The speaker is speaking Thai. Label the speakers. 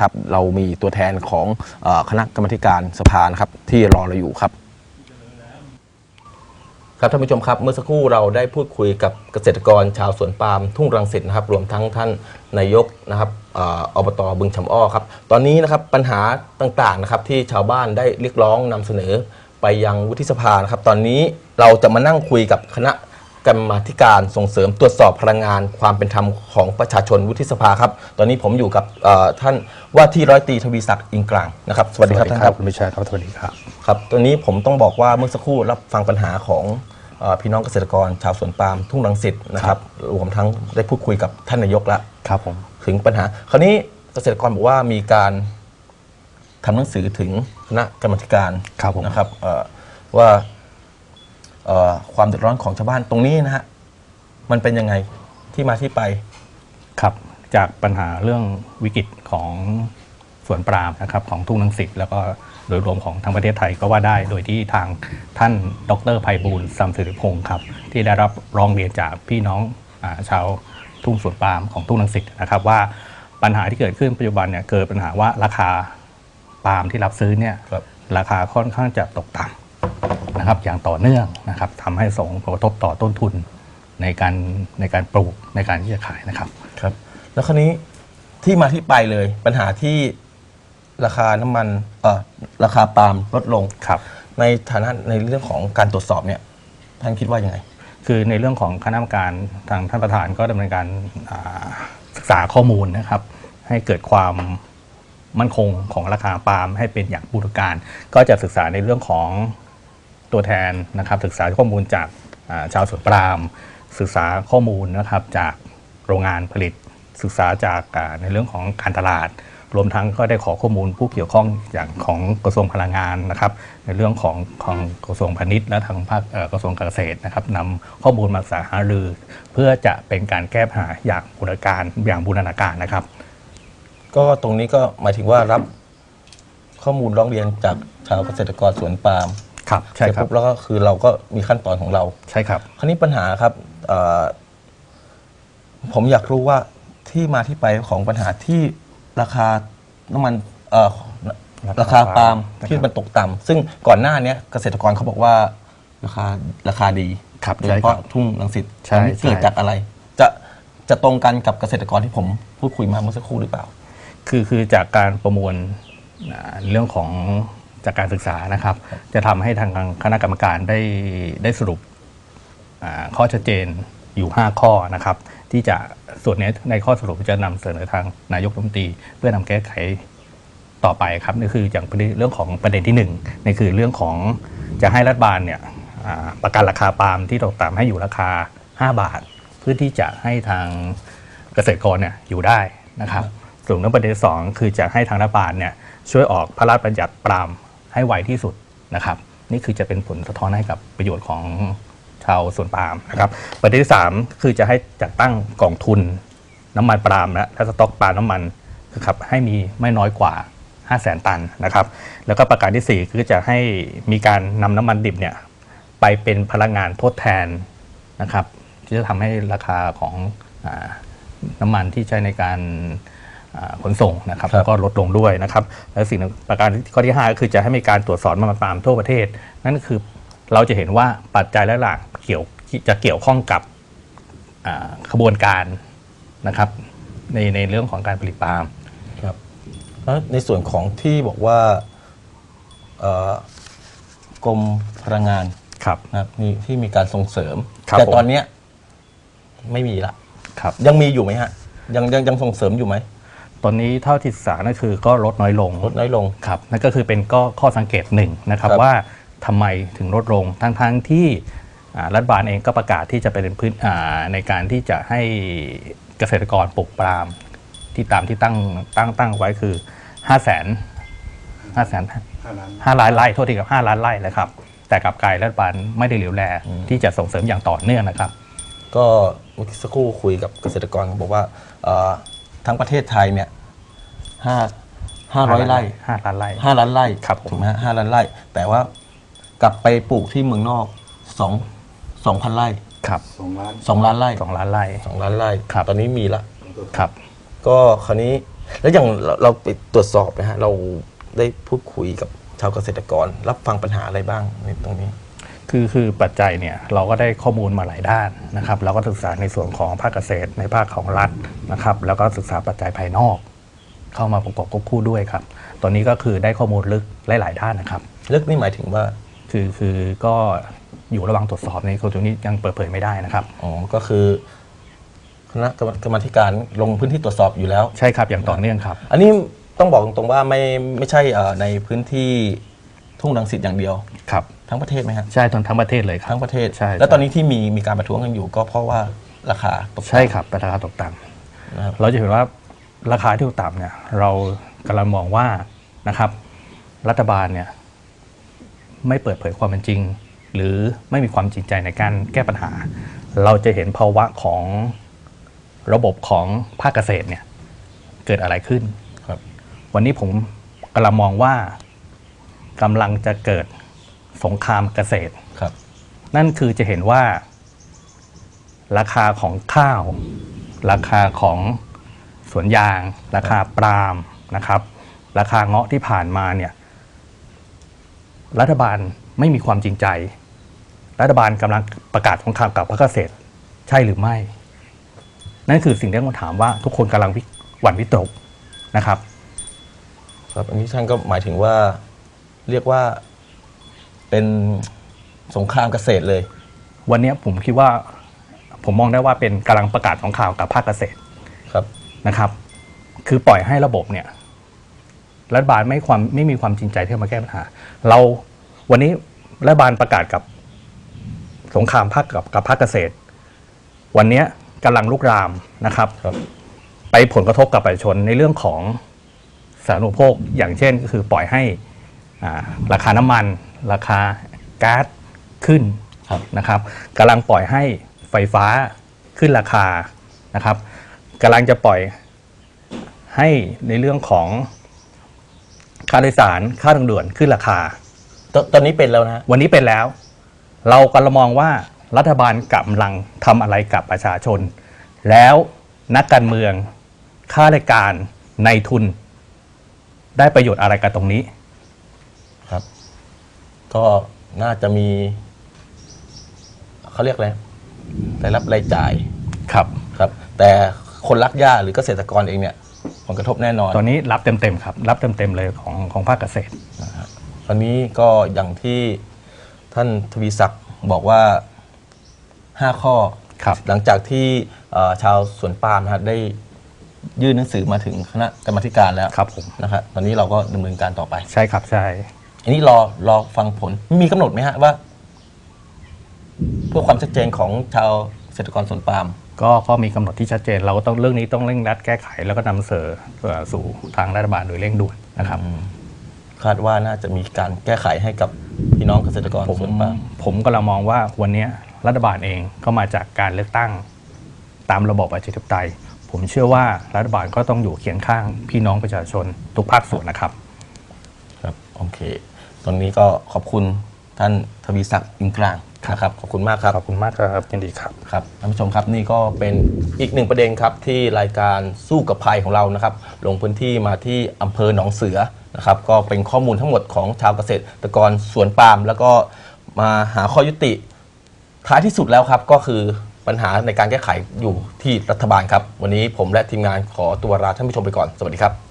Speaker 1: ครับเรามีตัวแทนของคณะกรรมการสภานะครับที่รอเราอยู่ครับ ครับท่านผู้ชมครับเมื่อสักครู่เราได้พูดคุยกับเกษตรกรชาวสวนปาล์มทุ่งรังสิตนะครับรวมทั้งท่านนายกนะครับออบตบึงชำอ้อครับตอนนี้นะครับปัญหาต่างๆนะครับที่ชาวบ้านได้เรียกร้องนำเสนอไปยังวุฒิสภานะครับตอนนี้เราจะมานั่งคุยกับคณะ กรรมาธิการส่งเสริมตรวจสอบพลังงาน ความเป็นธรรมของประชาชนวุฒิสภาครับ ตอนนี้ผมอยู่กับเอ่อท่านว่าที่ร้อยตรีทวีศักดิ์อิงกลางนะครับสวัสดีครับท่านครับ
Speaker 2: คุณพิชัยครับสวัสดีครับ
Speaker 1: ครับตอนนี้ผมต้องบอกว่าเมื่อสักครู่รับฟังปัญหาของเออพี่น้องเกษตรกร ชาวสวนปาล์มทุ่งรังสิตนะครับรวมทั้งได้พูดคุยกับท่านนายกแล้ว
Speaker 2: ครับผม
Speaker 1: ถึงปัญหา คราวนี้เกษตรกรบอกว่ามีการทำหนังสือถึงคณะกรรมาธิการ
Speaker 2: ครับผม
Speaker 1: นะครับเอ่อว่า เอ่อความเดือดร้อนของชาวบ้านตรงนี้นะฮะมันเป็นยังไงที่มาที่ไป
Speaker 2: ครับจากปัญหาเรื่องวิกฤตของสวนปรามนะครับของทุ่งนังสิตแล้วก็โดยรวมของทั้งประเทศไทยก็ว่าได้โดยที่ทางท่านดรไพบูลย์สัมสิริพงศ์ครับ ที่ได้รับร้องเรียนจากพี่น้องอาชาวทุ่งสวนปาล์มของทุ่งนังสิตนะครับว่าปัญหาที่เกิดขึ้นปัจจุบันเนี่ยเกิดปัญหาว่าราคาปาล์มที่รับซื้อเนี่ย
Speaker 1: ครับ
Speaker 2: ราคาค่อนข้างจะตกต่ำ นะครับอย่างต่อเนื่องนะครับทำให้ส่งผลกระทบต่อต้นทุนในการในการปลูกในการที่จะขายนะครับ
Speaker 1: ครับ แล้วคราวนี้ที่มาที่ไปเลยปัญหาที่ราคาน้ำมันเอ่อราคาปาล์มลดลง
Speaker 2: ครับ
Speaker 1: ในฐานะในเรื่องของการตรวจสอบเนี่ยท่านคิดว่ายังไง
Speaker 2: คือในเรื่องของคณะกรรมการทางท่านประธานก็ดำเนินการอ่าศึกษาข้อมูลนะครับ ให้เกิดความมั่นคงของราคาปาล์มให้เป็นอย่างบูรการ ก็จะศึกษาในเรื่องของ ตัวแทนนะครับศึกษาข้อมูลจากชาวสวนปาล์มศึกษาข้อมูลนะครับจากโรงงานผลิตศึกษาจากในเรื่องของการตลาด รวมทั้งก็ได้ขอข้อมูลผู้เกี่ยวข้องอย่างของกระทรวงพลังงานนะครับ ในเรื่องของของกระทรวงพาณิชย์และทางภาคกระทรวงเกษตรนะครับนำข้อมูลมาศึกษาหารือ เพื่อจะเป็นการแก้ปัญหาอย่างบูรณาการอย่างบูรณาการนะครับ
Speaker 1: ก็ตรงนี้ก็หมายถึงว่ารับข้อมูลร้องเรียนจากชาวเกษตรกรสวนปาล์ม
Speaker 2: ครับใช่
Speaker 1: เสร็จ
Speaker 2: ครับ
Speaker 1: ปุ๊บแล้วก็คือเราก็มีขั้นตอนของเรา
Speaker 2: ใช่ครับ
Speaker 1: คราวนี้ปัญหาครับเอ่อผมอยากรู้ว่าที่มาที่ไปของปัญหาที่ราคาน้ำมันเอ่อราคาปาล์ม
Speaker 2: นะครับ
Speaker 1: ที่มันตกต่ำซึ่งก่อนหน้าเนี้ยเกษตรกรเขาบอกว่าราคาราคาดี
Speaker 2: ครับ
Speaker 1: โดย
Speaker 2: ใช่
Speaker 1: เฉ
Speaker 2: ครั
Speaker 1: พาะ
Speaker 2: บ
Speaker 1: ทุ่งลังสิต
Speaker 2: ใช่
Speaker 1: อันนี้เกิด
Speaker 2: ใช่
Speaker 1: จากอะไร จะจะตรงกันกับเกษตรกรที่ผมพูดคุยมาเมื่อสักครู่หรือเปล่า
Speaker 2: คือคือจากการประมวลอ่าเรื่องของ จากการศึกษานะครับ จะทำให้ทางคณะกรรมการได้ได้สรุปข้อชัดเจนอยู่ 5 ข้อนะครับ ที่จะส่วนนี้ในข้อสรุปจะนำเสนอทางนายกรัฐมนตรี เพื่อนำแก้ไขต่อไปครับนี่คืออย่างประเด็นเรื่องของประเด็นที่หนึ่งนี่คือเรื่องของจะให้รัฐบาลเนี่ยประกันราคาปาล์มที่ตกต่ำให้อยู่ราคา 5 บาท เพื่อที่จะให้ทางเกษตรกรเนี่ยอยู่ได้นะครับส่วนเรื่องประเด็นที่สองคือจะให้ทางรัฐบาลเนี่ยช่วยออกพระราชบัญญัติปราม ให้ไวที่สุดนะครับ นี่คือจะเป็นผลสะท้อนให้กับประโยชน์ของชาวสวนปาล์มนะครับ ประเด็นที่สามคือจะให้จัดตั้งกองทุนน้ำมันปาล์มและสต็อกปาล์มน้ำมันครับให้มีไม่น้อยกว่า 5 0 0แสนตันนะครับ แล้วก็ประการที่สี่คือจะให้มีการนำน้ำมันดิบเนี่ยไปเป็นพลังงานทดแทนนะครับที่จะทำให้ราคาของอน้ำมันที่ใช้ในการ ขนส่งนะครับ
Speaker 1: ครับ
Speaker 2: ก็ลดลงด้วยนะครับ และสิ่งหนึ่งประการข้อที่ 5 ก็คือจะให้มีการตรวจสอบน้ำมันปาล์มทั่วประเทศ นั่นก็คือเราจะเห็นว่าปัจจัยและหลักเกี่ยวจะเกี่ยวข้องกับอ่าขบวนการนะครับในในเรื่องของการผลิตปาล์ม
Speaker 1: ครับแล้วในส่วนของที่บอกว่าเอ่อกรมพลังงาน
Speaker 2: ครับ
Speaker 1: นะครับมีที่มีการส่งเสริม
Speaker 2: ครับ
Speaker 1: แต่
Speaker 2: ผม
Speaker 1: ตอนเนี้ยไม่มีละ
Speaker 2: ครับ
Speaker 1: ยังมีอยู่ไหมฮะยังยังยังส่งเสริมอยู่ไหม
Speaker 2: ตอนนี้เท่าที่ศึกษานั่นคือก็ลดน้อยลง
Speaker 1: ลดน้อยลง
Speaker 2: ครับนั่นก็คือเป็นก็ข้อสังเกตหนึ่งนะครับ
Speaker 1: ครับ
Speaker 2: ว่าทำไมถึงลดลงทั้งทั้งๆที่อ่ารัฐบาลเองก็ประกาศที่จะเป็นพื้นอ่าในการที่จะให้เกษตรกรปลูกปาล์มที่ตามที่ตั้งตั้งตั้งไว้คือ 5 0 0 0 0 0 5 0 0 0 0 5ล้านไร่โทษทีกับ5ล้านไร่เลยครับ แต่กลับกลายรัฐบาลไม่ได้เหลียวแลที่จะส่งเสริมอย่างต่อเนื่องนะครับ
Speaker 1: ก็เมื่อสักครู่คุยกับเกษตรกรเขาบอกว่าเอ่อทั้งประเทศไทยเนี่ย ห้าห้าร้อยไร่
Speaker 2: 5ล้านไร่
Speaker 1: ห้าล้านไร่
Speaker 2: ครับผม
Speaker 1: ถูกไหมฮะห้าล้านไร่ แต่ว่ากลับไปปลูกที่เมืองนอกสองสองพันไร่
Speaker 2: ครับ
Speaker 1: สองล้านไร่
Speaker 2: สองล้านไร่
Speaker 1: สองล้านไร่
Speaker 2: ครับ
Speaker 1: ตอนนี้มีละ
Speaker 2: ครับ
Speaker 1: ก็คราวนี้แล้วอย่างเราเราไปตรวจสอบนะฮะเราได้พูดคุยกับชาวเกษตรกร รับฟังปัญหาอะไรบ้างในตรงนี้
Speaker 2: คือคือปัจจัยเนี่ยเราก็ได้ข้อมูลมาหลายด้านนะครับ เราก็ศึกษาในส่วนของภาคเกษตรในภาคของรัฐนะครับ แล้วก็ศึกษาปัจจัยภายนอก เข้ามาประกอบควบคู่ด้วยครับ ตอนนี้ก็คือได้ข้อมูลลึกหลาย ๆ ด้านนะครับ
Speaker 1: ลึกนี่หมายถึงว่า
Speaker 2: คือคือก็อยู่ระหว่างตรวจสอบในส่วนตรงนี้ยังเปิดเผยไม่ได้นะครับ
Speaker 1: อ๋อ ก็คือคณะกรรมกรรมาธิการลงพื้นที่ตรวจสอบอยู่แล้ว
Speaker 2: ใช่ครับอย่างต่อเนื่องครับ
Speaker 1: อันนี้ต้องบอกตรงๆว่าไม่ไม่ใช่เอ่อในพื้นที่ทุ่งรังสิตอย่างเดียว
Speaker 2: ครับ
Speaker 1: ทั้งประเทศไหมฮะ
Speaker 2: ใช่ทั้งทั้งประเทศเลยครับ
Speaker 1: ทั้งประเทศ
Speaker 2: ใช่
Speaker 1: แล้วตอนนี้ที่มีมีการประท้วงกันอยู่ก็เพราะว่าราคาตกต่ำ
Speaker 2: ใช่ครับราคาตกต่ำ
Speaker 1: นะครับ
Speaker 2: เราจะเห็นว่า ราคาที่ตกต่ำเนี่ยเรากำลังมองว่านะครับ รัฐบาลเนี่ยไม่เปิดเผยความเป็นจริง หรือไม่มีความจริงใจในการแก้ปัญหา เราจะเห็นภาวะของระบบของภาคเกษตรเนี่ยเกิดอะไรขึ้น
Speaker 1: ครับ
Speaker 2: วันนี้ผมกำลังมองว่ากำลังจะเกิดสงครามเกษตร
Speaker 1: ครับ
Speaker 2: นั่นคือจะเห็นว่า ราคาของข้าว ราคาของส วนยาง ราคาปาล์มนะครับ ราคาเงาะที่ผ่านมาเนี่ย รัฐบาลไม่มีความจริงใจ รัฐบาลกำลังประกาศสงครามกับภาคเกษตร ใช่หรือไม่ นั่นคือสิ่งที่ต้องถามว่าทุกคนกำลังวิหวั่นวิตกนะครับ
Speaker 1: ครับอันนี้ท่านก็หมายถึงว่าเรียกว่าเป็นสงครามเกษตรเลย
Speaker 2: วันนี้ผมคิดว่าผมมองได้ว่าเป็นกำลังประกาศสงครามกับภาคเกษตร
Speaker 1: ครับ
Speaker 2: นะครับ คือปล่อยให้ระบบเนี่ยรัฐบาลไม่ความไม่มีความจริงใจที่จะมาแก้ปัญหา เราวันนี้รัฐบาลประกาศกับสงครามภาคกับกับภาคเกษตร วันนี้กำลังลุกรามนะครับ
Speaker 1: ครับ
Speaker 2: ไปผลกระทบกับประชาชนในเรื่องของสาธารณูปโภคอย่างเช่นก็คือปล่อยให้อ่าราคาน้ำมัน ราคาก๊าซขึ้น
Speaker 1: ครับ
Speaker 2: นะครับกำลังปล่อยให้ไฟฟ้าขึ้นราคานะครับ กำลังจะปล่อยให้ในเรื่องของค่าโดยสารค่าทางด่วนขึ้นราคา
Speaker 1: ตตอนนี้เป็นแล้วนะฮะ
Speaker 2: วันนี้เป็นแล้ว เรากำลังมองว่ารัฐบาลกำลังทำอะไรกับประชาชน แล้วนักการเมืองข้าราชการในายทุน ได้ประโยชน์อะไรกันตรงนี้
Speaker 1: ครับ ก็น่าจะมี เขาเรียกอะไรรายรับรายจ่าย
Speaker 2: ครับ
Speaker 1: ครับ แต่ คนรักหญ้าหรือเกษตรกรเองเนี่ยผลกระทบแน่นอน
Speaker 2: ตอนนี้รับเต็มๆครับ รับเต็มๆเลยของของภาคเกษตร
Speaker 1: ตอนนี้ก็อย่างที่ท่านทวีศักดิ์บอกว่า 5 ข้อ
Speaker 2: ครับ
Speaker 1: หลังจากที่เอ่อชาวสวนปาล์มนะฮะได้ยื่นหนังสือมาถึงคณะกรรมาธิการแล้ว
Speaker 2: ครับผม
Speaker 1: นะครับตอนนี้เราก็ดำเนินการต่อไป
Speaker 2: ใช่ครับใช่
Speaker 1: อันนี้รอรอฟังผลมีกำหนดไหมฮะว่า เพื่อความชัดเจนของชาวเกษตรกรสวนปาล์ม
Speaker 2: ก็ก็มีกำหนดที่ชัดเจน เราก็ต้องเรื่องนี้ต้องเร่งรัดแก้ไขแล้วก็นำเสนอเอ่อสู่ทางรัฐบาลโดยเร่งด่วนนะครับ
Speaker 1: คาดว่าน่าจะมีการแก้ไขให้กับพี่น้องเกษตรกร
Speaker 2: ผม
Speaker 1: สวนปาล์ม
Speaker 2: ผมกำลังมองว่าวันนี้รัฐบาลเองก็มาจากการเลือกตั้งตามระบอบประชาธิปไตย ผมเชื่อว่ารัฐบาลก็ต้องอยู่เคียงข้างพี่น้องประชาชนทุกภาคส่วนนะครับ
Speaker 1: ครับโอเค ตอนนี้ก็ขอบคุณท่านทวีศักดิ์อินกลาง นะครับขอบคุณมากครับ
Speaker 2: ขอบคุณมากครับยินดีครับ
Speaker 1: ครับท่านผู้ชมครับนี่ก็เป็นอีกหนึ่งประเด็นครับที่รายการสู้กับภัยของเรานะครับลงพื้นที่มาที่อำเภอหนองเสือนะครับก็เป็นข้อมูลทั้งหมดของชาวเกษตรกรสวนปาล์มแล้วก็มาหาข้อยุติ ท้ายที่สุดแล้วครับก็คือปัญหาในการแก้ไขอยู่ที่รัฐบาลครับ วันนี้ผมและทีมงานขอตัวลาท่านผู้ชมไปก่อน สวัสดีครับ